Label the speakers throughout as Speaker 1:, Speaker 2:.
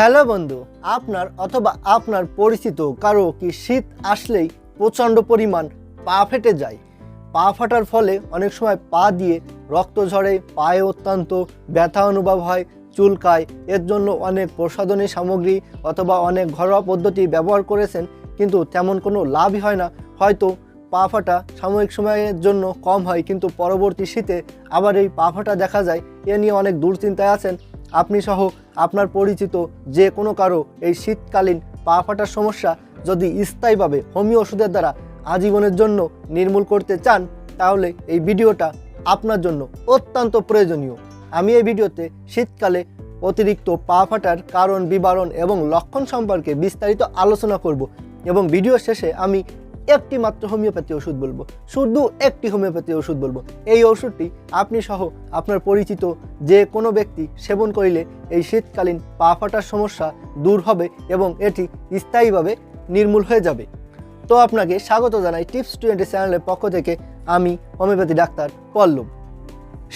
Speaker 1: Hello বন্ধু, আপনার অথবা আপনার পরিচিত কারও কি শীত আসলেই প্রচণ্ড পরিমাণ পা ফেটে যায়? পা ফাটার ফলে অনেক সময় পা দিয়ে রক্ত ঝরে, পায়ে অত্যন্ত ব্যথা অনুভব হয় চুলকায় এর জন্য অনেক প্রসাধনী সামগ্রী অথবা অনেক ঘরোয়া পদ্ধতি ব্যবহার করেছেন, কিন্তু তেমন কোনো লাভই হয় না। হয়তো পা ফাটা সাময়িক সময়ের জন্য কম হয়, কিন্তু পরবর্তী শীতে আবার এই পা ফাটা দেখা যায়। এ নিয়ে অনেক দুশ্চিন্তায় আছেন। আপনি সহ আপনার পরিচিত যে কোনো কারও এই শীতকালীন পা ফাটার সমস্যা যদি স্থায়ীভাবে হোমিও ওষুধের দ্বারা আজীবনের জন্য নির্মূল করতে চান, তাহলে এই ভিডিওটা আপনার জন্য অত্যন্ত প্রয়োজনীয়। আমি এই ভিডিওতে শীতকালে অতিরিক্ত পা ফাটার কারণ, বিবরণ এবং লক্ষণ সম্পর্কে বিস্তারিত আলোচনা করব এবং ভিডিও শেষে আমি একটি মাত্র হোমিওপ্যাথি ওষুধ বলব। শুধু একটি হোমিওপ্যাথি ওষুধ বলব। এই ওষুধটি আপনি সহ আপনার পরিচিত যে কোনো ব্যক্তি সেবন করিলে এই শীতকালীন পা ফাটার সমস্যা দূর হবে এবং এটি স্থায়ীভাবে নির্মূল হয়ে যাবে। তো আপনাকে স্বাগত জানাই টিপস টোয়েন্টি চ্যানেলের পক্ষ থেকে আমি হোমিওপ্যাথি ডাক্তার পল্লব।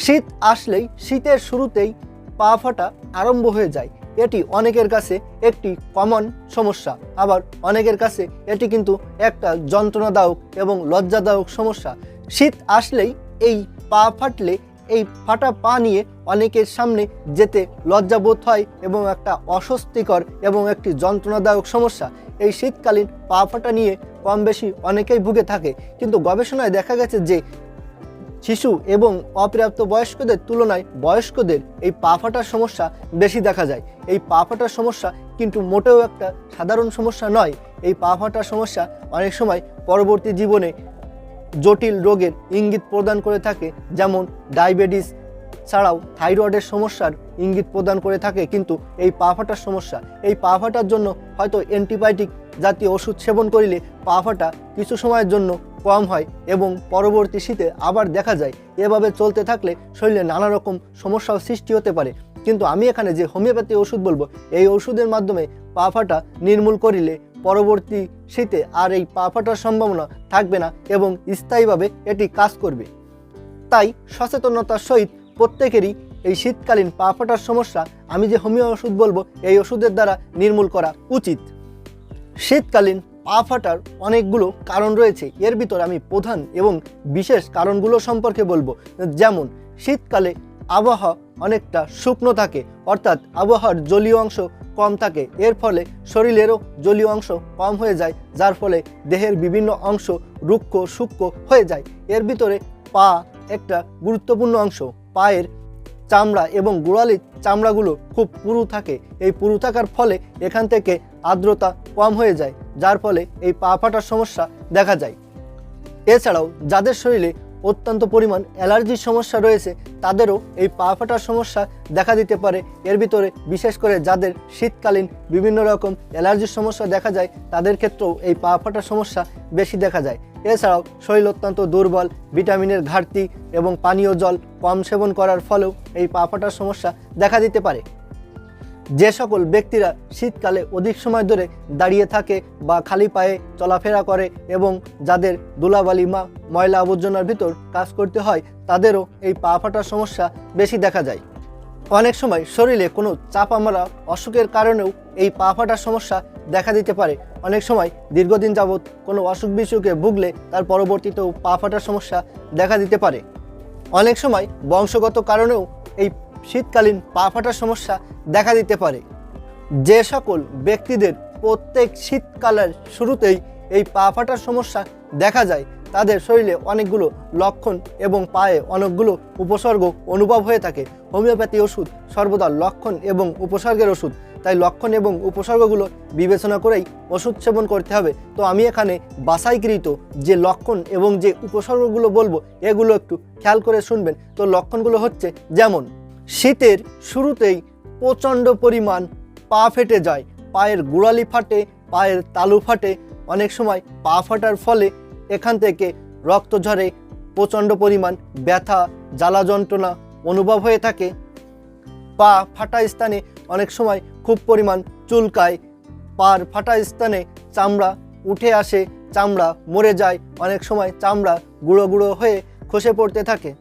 Speaker 1: শীত আসলেই শীতের শুরুতেই পা ফাটা আরম্ভ হয়ে যায়। এটি অনেকের কাছে একটি কমন সমস্যা। আবার অনেকের কাছে এটি কিন্তু একটা যন্ত্রণাদায়ক এবং লজ্জাদায়ক সমস্যা। শীত আসলেই এই পা ফাটলে, এই ফাটা পা নিয়ে অনেকের সামনে যেতে লজ্জাবোধ হয় এবং একটা অস্বস্তিকর এবং একটি যন্ত্রণাদায়ক সমস্যা। এই শীতকালীন পা ফাটা নিয়ে কম বেশি অনেকেই ভুগে থাকে। কিন্তু গবেষণায় দেখা গেছে যে শিশু এবং অপ্রাপ্ত বয়স্কদের তুলনায় বয়স্কদের এই পা ফাটার সমস্যা বেশি দেখা যায়। এই পা ফাটার সমস্যা কিন্তু মোটেও একটা সাধারণ সমস্যা নয়। এই পা ফাটার সমস্যা অনেক সময় পরবর্তী জীবনে জটিল রোগের ইঙ্গিত প্রদান করে থাকে, যেমন ডায়াবেটিস ছাড়াও থাইরয়েডের সমস্যার ইঙ্গিত প্রদান করে থাকে। কিন্তু এই পা ফাটার সমস্যা, এই পা ফাটার জন্য হয়তো অ্যান্টিবায়োটিক জাতীয় ওষুধ সেবন করিলে পা ফাটা কিছু সময়ের জন্য কম হয় এবং পরবর্তী শীতে আবার দেখা যায় এভাবে চলতে থাকলে শরীরে নানা রকম সমস্যাও সৃষ্টি হতে পারে। কিন্তু আমি এখানে যে হোমিওপ্যাথি ওষুধ বলব, এই ওষুধের মাধ্যমে পা ফাটা নির্মূল করিলে পরবর্তী শীতে আর এই পা ফাটার সম্ভাবনা থাকবে না এবং স্থায়ীভাবে এটি কাজ করবে। তাই সচেতনতার সহিত প্রত্যেকেরই এই শীতকালীন পা ফাটার সমস্যা আমি যে হোমিও ওষুধ বলব, এই ওষুধের দ্বারা নির্মূল করা উচিত। শীতকালীন পা ফাটার অনেকগুলো কারণ রয়েছে। এর ভিতর আমি প্রধান এবং বিশেষ কারণগুলো সম্পর্কে বলব। যেমন, শীতকালে আবহাওয়া অনেকটা শুকনো থাকে, অর্থাৎ আবহাওয়ার জলীয় অংশ কম থাকে। এর ফলে শরীরেরও জলীয় অংশ কম হয়ে যায়, যার ফলে দেহের বিভিন্ন অংশ রুক্ষ, সূক্ষ্ম হয়ে যায়। এর ভিতরে পা একটা গুরুত্বপূর্ণ অংশ। পায়ের চামড়া এবং গোড়ালির চামড়াগুলো খুব পুরু থাকে। এই পুরু থাকার ফলে এখান থেকে আর্দ্রতা কম হয়ে যায়, যার ফলে এই পা ফাটার সমস্যা দেখা যায়। এছাড়াও যাদের শরীরে অত্যন্ত পরিমাণ অ্যালার্জির সমস্যা রয়েছে, তাদেরও এই পা ফাটার সমস্যা দেখা দিতে পারে। এর ভিতরে বিশেষ করে যাদের শীতকালীন বিভিন্ন রকম অ্যালার্জির সমস্যা দেখা যায়, তাদের ক্ষেত্রেও এই পা ফাটার সমস্যা বেশি দেখা যায়। এছাড়াও শরীর অত্যন্ত দুর্বল, ভিটামিনের ঘাটতি এবং পানীয় জল কম সেবন করার ফলেও এই পা ফাটার সমস্যা দেখা দিতে পারে। যে সকল ব্যক্তিরা শীতকালে অধিক সময় ধরে দাঁড়িয়ে থাকে বা খালি পায়ে চলাফেরা করে এবং যাদের ধুলাবালি মা ময়লা আবর্জনার ভিতর কাজ করতে হয়, তাদেরও এই পা ফাটার সমস্যা বেশি দেখা যায়। অনেক সময় শরীরে কোনো চাপা মারা অসুখের কারণেও এই পা ফাটার সমস্যা দেখা দিতে পারে। অনেক সময় দীর্ঘদিন যাবৎ কোনো অসুখ বিসুখে ভুগলে তার পরবর্তীতেও পা ফাটার সমস্যা দেখা দিতে পারে। অনেক সময় বংশগত কারণেও এই শীতকালীন পা ফাটার সমস্যা দেখা দিতে পারে। যে সকল ব্যক্তিদের প্রত্যেক শীতকালের শুরুতেই এই পা ফাটার সমস্যা দেখা যায়, তাদের শরীরে অনেকগুলো লক্ষণ এবং পায়ে অনেকগুলো উপসর্গ অনুভব হয়ে থাকে। হোমিওপ্যাথি ওষুধ সর্বদা লক্ষণ এবং উপসর্গের ওষুধ। তাই লক্ষণ এবং উপসর্গগুলো বিবেচনা করেই ওষুধ সেবন করতে হবে। তো আমি এখানে বাসাইকৃত যে লক্ষণ এবং যে উপসর্গগুলো বলব, এগুলো একটু খেয়াল করে শুনবেন। তো লক্ষণগুলো হচ্ছে যেমন শীতের শুরুতেই প্রচণ্ড পরিমাণ পা ফেটে যায়। পায়ের গোড়ালি ফাটে, পায়ের তালু ফাটে। অনেক সময় পা ফাটার ফলে এখান থেকে রক্ত ঝরে, প্রচণ্ড পরিমাণ ব্যথা, জ্বালা যন্ত্রণা অনুভব হয়ে থাকে। পা ফাটা স্থানে অনেক সময় খুব পরিমাণ চুলকায়। পার ফাটা স্থানে চামড়া উঠে আসে, চামড়া মরে যায়। অনেক সময় চামড়া গুঁড়ো গুঁড়ো হয়ে খসে পড়তে থাকে।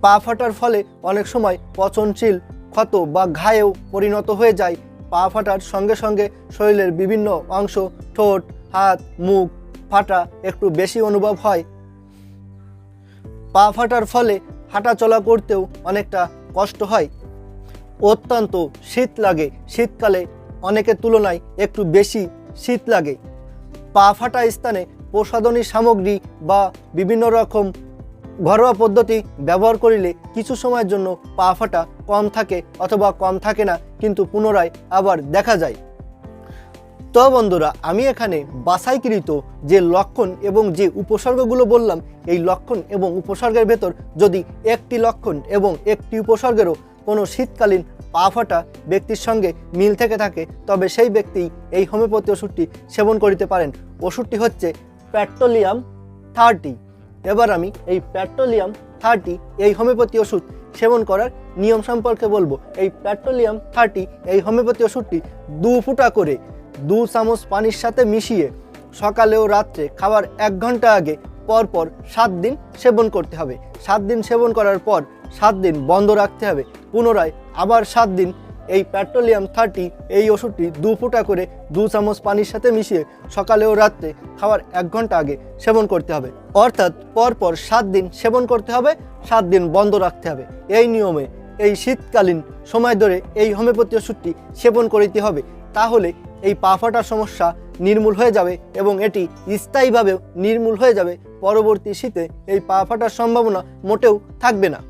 Speaker 1: পা ফাটার ফলে অনেক সময় পচনশীল ক্ষত বা ঘায়েও পরিণত হয়ে যায়। পা ফাটার সঙ্গে সঙ্গে শরীরের বিভিন্ন অংশ, ঠোঁট, হাত, মুখ ফাটা একটু বেশি অনুভব হয়। পা ফাটার ফলে হাঁটা চলা করতেও অনেকটা কষ্ট হয়। অত্যন্ত শীত লাগে। শীতকালে অনেকের তুলনায় একটু বেশি শীত লাগে। পা ফাটা স্থানে প্রসাধনী সামগ্রী বা বিভিন্ন রকম ঘরোয়া পদ্ধতি ব্যবহার করিলে কিছু সময়ের জন্য পা ফাটা কম থাকে অথবা কম থাকে না, কিন্তু পুনরায় আবার দেখা যায়। তো বন্ধুরা, আমি এখানে বাছাইকৃত যে লক্ষণ এবং যে উপসর্গগুলো বললাম, এই লক্ষণ এবং উপসর্গের ভেতর যদি একটি লক্ষণ এবং একটি উপসর্গেরও কোনো শীতকালীন পা ফাটা ব্যক্তির সঙ্গে মিল থেকে থাকে, তবে সেই ব্যক্তি এই হোমিওপ্যাথি ওষুধটি সেবন করিতে পারেন। ওষুধটি হচ্ছে প্যাট্রোলিয়াম থার্টি। এবার আমি এই প্যাট্রোলিয়াম থার্টি, এই হোমিওপ্যাথি ওষুধ সেবন করার নিয়ম সম্পর্কে বলব। এই প্যাট্রোলিয়াম থার্টি, এই হোমিওপ্যাথি ওষুধটি দু ফুটা করে দু চামচ পানির সাথে মিশিয়ে সকালে ও রাত্রে খাবার এক ঘণ্টা আগে পর পর সাত দিন সেবন করতে হবে। সাত দিন সেবন করার পর সাত দিন বন্ধ রাখতে হবে। পুনরায় আবার সাত দিন এই পেট্রোলিয়াম থার্টি, এই ওষুধটি দু ফুটা করে দু চামচ পানির সাথে মিশিয়ে সকালে ও রাত্রে খাওয়ার এক ঘণ্টা আগে সেবন করতে হবে। অর্থাৎ পরপর সাত দিন সেবন করতে হবে, সাত দিন বন্ধ রাখতে হবে। এই নিয়মে এই শীতকালীন সময় ধরে এই হোমিওপ্যাথি ওষুধটি সেবন করিতে হবে। তাহলে এই পা ফাটার সমস্যা নির্মূল হয়ে যাবে এবং এটি স্থায়ীভাবেও নির্মূল হয়ে যাবে। পরবর্তী শীতে এই পা ফাটার সম্ভাবনা মোটেও থাকবে না।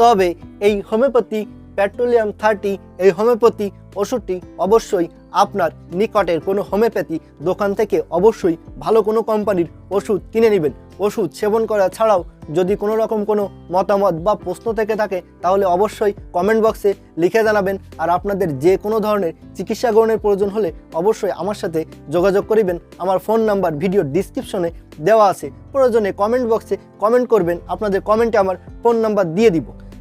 Speaker 1: তবে এই হোমিওপ্যাথি পেট্রোলিয়াম থার্টি, এই হোমিওপ্যাথি ওষুধটি অবশ্যই আপনার নিকটের কোনো হোমিওপ্যাথি দোকান থেকে অবশ্যই ভালো কোনো কোম্পানির ওষুধ কিনে নেবেন। ওষুধ সেবন করা ছাড়াও যদি কোনো রকম কোনো মতামত বা প্রশ্ন থেকে থাকে, তাহলে অবশ্যই কমেন্ট বক্সে লিখে জানাবেন। আর আপনাদের যে কোনো ধরনের চিকিৎসা গ্রহণের প্রয়োজন হলে অবশ্যই আমার সাথে যোগাযোগ করিবেন। আমার ফোন নাম্বার ভিডিও ডিসক্রিপশনে দেওয়া আছে। প্রয়োজনে কমেন্ট বক্সে কমেন্ট করবেন। আপনাদের কমেন্টে আমার ফোন নাম্বার দিয়ে দিব।